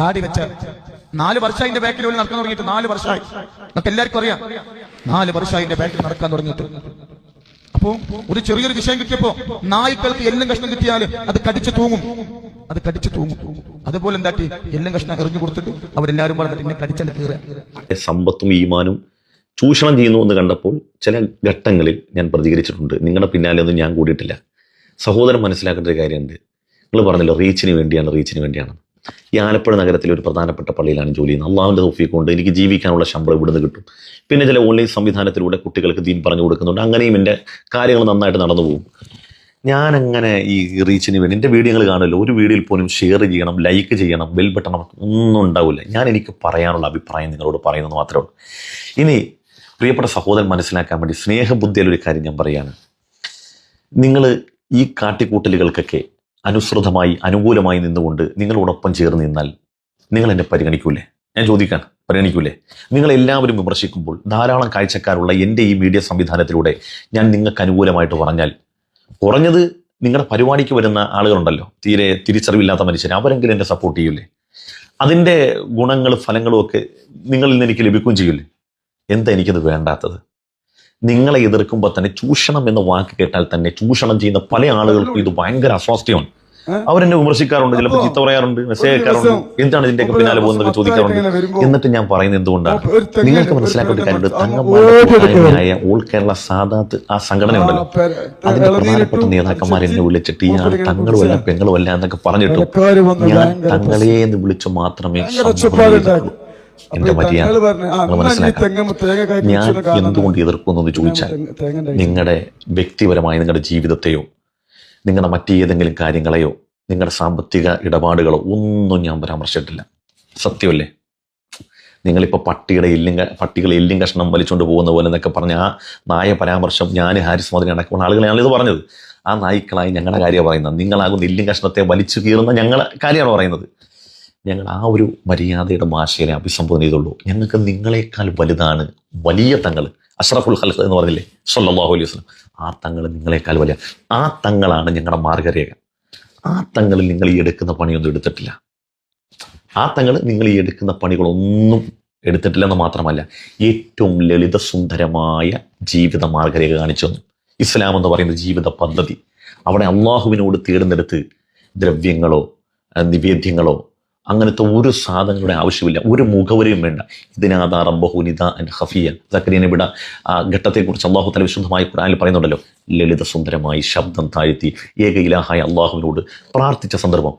താടി വെച്ച് നാല് വർഷമായി എന്റെ ബാക്കിൽ ഒരു നടക്കാൻ തുടങ്ങിയിട്ട് നാല് വർഷമായി. നമുക്ക് എല്ലാവർക്കും അറിയാം. നാല് വർഷമായി എന്റെ ബാക്കിൽ നടക്കാൻ തുടങ്ങിയിട്ട്. അപ്പോ ഒരു ചെറിയൊരു വിഷയം കിട്ടിയപ്പോ നായ്ക്കൾക്ക് എല്ലാം കഷ്ണം കിട്ടിയാൽ അത് കടിച്ചു തൂങ്ങും. അത് കടിച്ചു തൂങ്ങും. അതുപോലെ എന്താക്കി എല്ലാം കഷ്ണം എറിഞ്ഞു കൊടുത്തിട്ട് അവരെല്ലാവരും പറഞ്ഞിട്ട് എന്നെ കടിച്ചെന്റെ കീറുക സമ്പത്തും ഈമാനും ചൂഷണം ചെയ്യുന്നു എന്ന് കണ്ടപ്പോൾ ചില ഘട്ടങ്ങളിൽ ഞാൻ പ്രതികരിച്ചിട്ടുണ്ട്. നിങ്ങളുടെ പിന്നാലെ ഒന്നും ഞാൻ കൂടിയിട്ടില്ല. സഹോദരൻ മനസ്സിലാക്കേണ്ട ഒരു കാര്യമുണ്ട്. നിങ്ങൾ പറഞ്ഞല്ലോ റീച്ചിന് വേണ്ടിയാണ് റീച്ചിന് വേണ്ടിയാണ് ഈ ആലപ്പുഴ നഗരത്തിലെ ഒരു പ്രധാനപ്പെട്ട പള്ളിയിലാണ് ജോലി ചെയ്യുന്നത്. അള്ളാഹുവിന്റെ തോഫിയെ കൊണ്ട് എനിക്ക് ജീവിക്കാനുള്ള ശമ്പളം ഇവിടുന്ന് കിട്ടും. പിന്നെ ചില ഓൺലൈൻ സംവിധാനത്തിലൂടെ കുട്ടികൾക്ക് ദീൻ പറഞ്ഞു കൊടുക്കുന്നുണ്ട്. അങ്ങനെയും എന്റെ കാര്യങ്ങൾ നന്നായിട്ട് നടന്നു പോകും. ഞാനങ്ങനെ ഈ റീച്ചിന് വേണ്ടി എന്റെ വീഡിയോകൾ കാണുമല്ലോ. ഒരു വീഡിയോയിൽ പോലും ഷെയർ ചെയ്യണം ലൈക്ക് ചെയ്യണം ബെൽ ബട്ടൺ ഒന്നും ഉണ്ടാവില്ല. ഞാൻ എനിക്ക് പറയാനുള്ള അഭിപ്രായം നിങ്ങളോട് പറയുന്നത് മാത്രമേ ഉള്ളൂ. ഇനി പ്രിയപ്പെട്ട സഹോദരൻ മനസ്സിലാക്കാൻ വേണ്ടി സ്നേഹബുദ്ധിയിലൊരു കാര്യം ഞാൻ പറയാണ്. നിങ്ങൾ ഈ കാട്ടിക്കൂട്ടലുകൾക്കൊക്കെ അനുസൃതമായി അനുകൂലമായി നിന്നുകൊണ്ട് നിങ്ങളോടൊപ്പം ചേർന്ന് നിന്നാൽ നിങ്ങൾ എന്നെ പരിഗണിക്കൂലേ? ഞാൻ ചോദിക്കാൻ പരിഗണിക്കൂലേ? നിങ്ങൾ എല്ലാവരും വിമർശിക്കുമ്പോൾ ധാരാളം കാഴ്ചക്കാരുള്ള എന്റെ ഈ മീഡിയ സംവിധാനത്തിലൂടെ ഞാൻ നിങ്ങൾക്ക് അനുകൂലമായിട്ട് പറഞ്ഞാൽ കുറഞ്ഞത് നിങ്ങളുടെ പരിപാടിക്ക് വരുന്ന ആളുകളുണ്ടല്ലോ തീരെ തിരിച്ചറിവില്ലാത്ത മനുഷ്യർ അവരെങ്കിലും എന്നെ സപ്പോർട്ട് ചെയ്യൂലേ? അതിന്റെ ഗുണങ്ങളും ഫലങ്ങളും ഒക്കെ നിങ്ങളിൽ നിന്ന് എനിക്ക് ലഭിക്കുകയും ചെയ്യൂലേ? എന്താ എനിക്കത് വേണ്ടാത്തത്? നിങ്ങളെ എതിർക്കുമ്പോൾ തന്നെ ചൂഷണം എന്ന വാക്ക് കേട്ടാൽ തന്നെ ചൂഷണം ചെയ്യുന്ന പല ആളുകൾക്കും ഇത് ഭയങ്കര അസ്വാസ്ഥ്യമാണ്. അവരെന്നെ വിമർശിക്കാറുണ്ട് ചിലപ്പോൾ ചീത്ത പറയാറുണ്ട് മെസ്സേജ് അയക്കാറുണ്ട്. എന്താണ് ഇതിന്റെ പിന്നാലെ പോകുന്നത് ചോദിക്കാറുണ്ട്. എന്നിട്ട് ഞാൻ പറയുന്നത് എന്തുകൊണ്ടാണ്? നിങ്ങൾക്ക് മനസ്സിലാക്കേണ്ട കാര്യമുണ്ട്. ഓൾ കേരള സാദാത്ത് ആ സംഘടന ഉണ്ടല്ലോ അതിന്റെ പ്രധാനപ്പെട്ട നേതാക്കന്മാർ എന്നെ വിളിച്ചിട്ട് ഈ അല്ല തങ്ങളുമല്ല പെങ്ങളുമല്ല എന്നൊക്കെ പറഞ്ഞിട്ടും ഞാൻ തങ്ങളെ എന്ന് വിളിച്ചു മാത്രമേ. എന്റെ മര്യാദ ഞാൻ എന്തുകൊണ്ട് എതിർക്കുന്നു എന്ന് ചോദിച്ചാൽ നിങ്ങളുടെ വ്യക്തിപരമായ നിങ്ങളുടെ ജീവിതത്തെയോ നിങ്ങളുടെ മറ്റേതെങ്കിലും കാര്യങ്ങളെയോ നിങ്ങളുടെ സാമ്പത്തിക ഇടപാടുകളോ ഒന്നും ഞാൻ പരാമർശിച്ചിട്ടില്ല. സത്യമല്ലേ? നിങ്ങളിപ്പോൾ പട്ടിയുടെ എല്ലും പട്ടികളെ എല്ലും കഷ്ണം വലിച്ചുകൊണ്ട് പോകുന്ന പോലെ എന്നൊക്കെ പറഞ്ഞ ആ നായ പരാമർശം ഞാൻ ഹാരിസ് മോദി അടക്കമുള്ള ആളുകളെയാണ് ഇത് പറഞ്ഞത്. ആ നായ്ക്കളായി ഞങ്ങളുടെ കാര്യമാണ് പറയുന്നത്. നിങ്ങളാകുന്ന എല്ലും കഷ്ണത്തെ വലിച്ചു കീറുന്ന ഞങ്ങളുടെ കാര്യമാണ് പറയുന്നത്. ഞങ്ങൾ ആ ഒരു മര്യാദയുടെ ഭാഷയെ അഭിസംബോധന ചെയ്തുള്ളൂ. ഞങ്ങൾക്ക് നിങ്ങളെക്കാൾ വലുതാണ് വലിയ തങ്ങൾ. അഷ്റഫുൽ ഹലഫ് എന്ന് പറഞ്ഞില്ലേ? സല്ലല്ലാഹു അലൈഹി വസല്ലം. ആ തങ്ങൾ നിങ്ങളെക്കാൾ വലിയ. ആ തങ്ങളാണ് ഞങ്ങളുടെ മാർഗരേഖ. ആ തങ്ങളിൽ നിങ്ങൾ ഈ എടുക്കുന്ന പണിയൊന്നും എടുത്തിട്ടില്ല. ആ തങ്ങൾ നിങ്ങൾ ഈ എടുക്കുന്ന പണികളൊന്നും എടുത്തിട്ടില്ലെന്ന് മാത്രമല്ല ഏറ്റവും ലളിത സുന്ദരമായ ജീവിത മാർഗരേഖ കാണിച്ചു തന്നു. ഇസ്ലാം എന്ന് പറയുന്ന ജീവിത പദ്ധതി. അവിടെ അള്ളാഹുവിനോട് തേടുന്നെടുത്ത് ദ്രവ്യങ്ങളോ നിവേദ്യങ്ങളോ അങ്ങനത്തെ ഒരു സാധനങ്ങളുടെ ആവശ്യമില്ല. ഒരു മുഖവരയും വേണ്ട. ഇതിനാധാരം ബഹുനിത ആൻഡ് ഹഫിയ സക്കരിയനെ വിട ആ ഘട്ടത്തെക്കുറിച്ച് അള്ളാഹു തല വിശുദ്ധമായി ഖുറാനിൽ പറയുന്നുണ്ടല്ലോ ലളിത സുന്ദരമായി ശബ്ദം താഴ്ത്തി ഏക ഇലാഹായ അള്ളാഹുവിനോട് പ്രാർത്ഥിച്ച സന്ദർഭം.